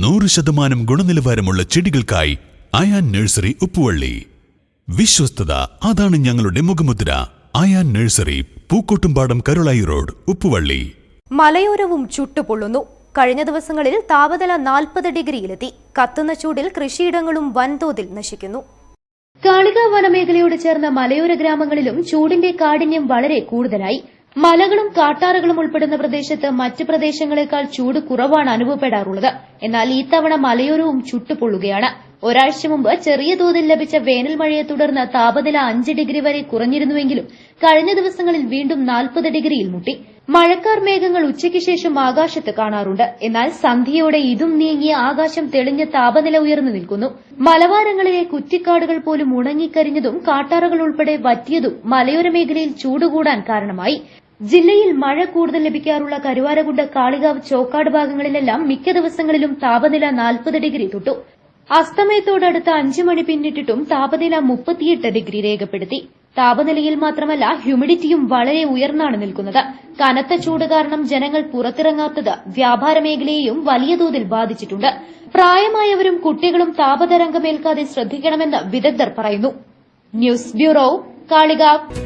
നൂറ് ശതമാനം ഗുണനിലവാരമുള്ള ചെടികൾക്കായി അയാൻ നഴ്സറി ഉപ്പുവള്ളി. വിശ്വസ്തത അതാണ് ഞങ്ങളുടെ മുഖമുദ്ര. Ayan nursery Pookkottumpadam Karulai road Uppuvalli. മലയോരവും ചുട്ടുപൊള്ളുന്നു. കഴിഞ്ഞ ദിവസങ്ങളിൽ താപനില നാൽപ്പത് ഡിഗ്രിയിലെത്തി. കത്തുന്ന ചൂടിൽ കൃഷിയിടങ്ങളും വൻതോതിൽ നശിക്കുന്നു. കാളിക വനമേഖലയോട് ചേർന്ന മലയോര ഗ്രാമങ്ങളിലും ചൂടിന്റെ കാഠിന്യം വളരെ കൂടുതലായി. മലകളും കാട്ടാറുകളും ഉൾപ്പെടുന്ന പ്രദേശത്ത് മറ്റ് പ്രദേശങ്ങളെക്കാൾ ചൂട് കുറവാണ് അനുഭവപ്പെടാറുള്ളത്. എന്നാൽ ഈ തവണ മലയോരവും ചുട്ടുപൊള്ളുകയാണ്. ഒരാഴ്ച മുമ്പ് ചെറിയ തോതിൽ ലഭിച്ച വേനൽ മഴയെ തുടർന്ന് താപനില അഞ്ച് ഡിഗ്രി വരെ കുറഞ്ഞിരുന്നുവെങ്കിലും കഴിഞ്ഞ ദിവസങ്ങളിൽ വീണ്ടും നാൽപ്പത് ഡിഗ്രിയിൽ മുട്ടി. മഴക്കാർ മേഘങ്ങൾ ഉച്ചയ്ക്ക് ശേഷം ആകാശത്ത് കാണാറുണ്ട്. എന്നാൽ സന്ധ്യയോടെ ഇതും നീങ്ങി ആകാശം തെളിഞ്ഞ താപനില ഉയർന്നു നിൽക്കുന്നു. മലവാരങ്ങളിലെ കുറ്റിക്കാടുകൾ പോലും ഉണങ്ങിക്കരിഞ്ഞതും കാട്ടാറുകൾ ഉൾപ്പെടെ വറ്റിയതും മലയോര മേഖലയിൽ ചൂടുകൂടാൻ കാരണമായി. ജില്ലയിൽ മഴ കൂടുതൽ ലഭിക്കാറുള്ള കരുവാരകുണ്ട് കാളികാവ് ചോക്കാട് ഭാഗങ്ങളിലെല്ലാം മിക്ക ദിവസങ്ങളിലും താപനില നാൽപ്പത് ഡിഗ്രി തൊട്ടു. അസ്തമയത്തോടടുത്ത അഞ്ചു മണി പിന്നിട്ടിട്ടും താപനില മുപ്പത്തിയെട്ട് ഡിഗ്രി രേഖപ്പെടുത്തി. താപനിലയിൽ മാത്രമല്ല ഹ്യൂമിഡിറ്റിയും വളരെ ഉയർന്നാണ് നിൽക്കുന്നത്. കനത്ത ചൂട് കാരണം ജനങ്ങൾ പുറത്തിറങ്ങാത്തത് വ്യാപാര മേഖലയെയും വലിയ തോതിൽ ബാധിച്ചിട്ടുണ്ട്. പ്രായമായവരും കുട്ടികളും താപതരംഗമേൽക്കാതെ ശ്രദ്ധിക്കണമെന്ന് വിദഗ്ധർ പറയുന്നു. News bureau Kalikavu.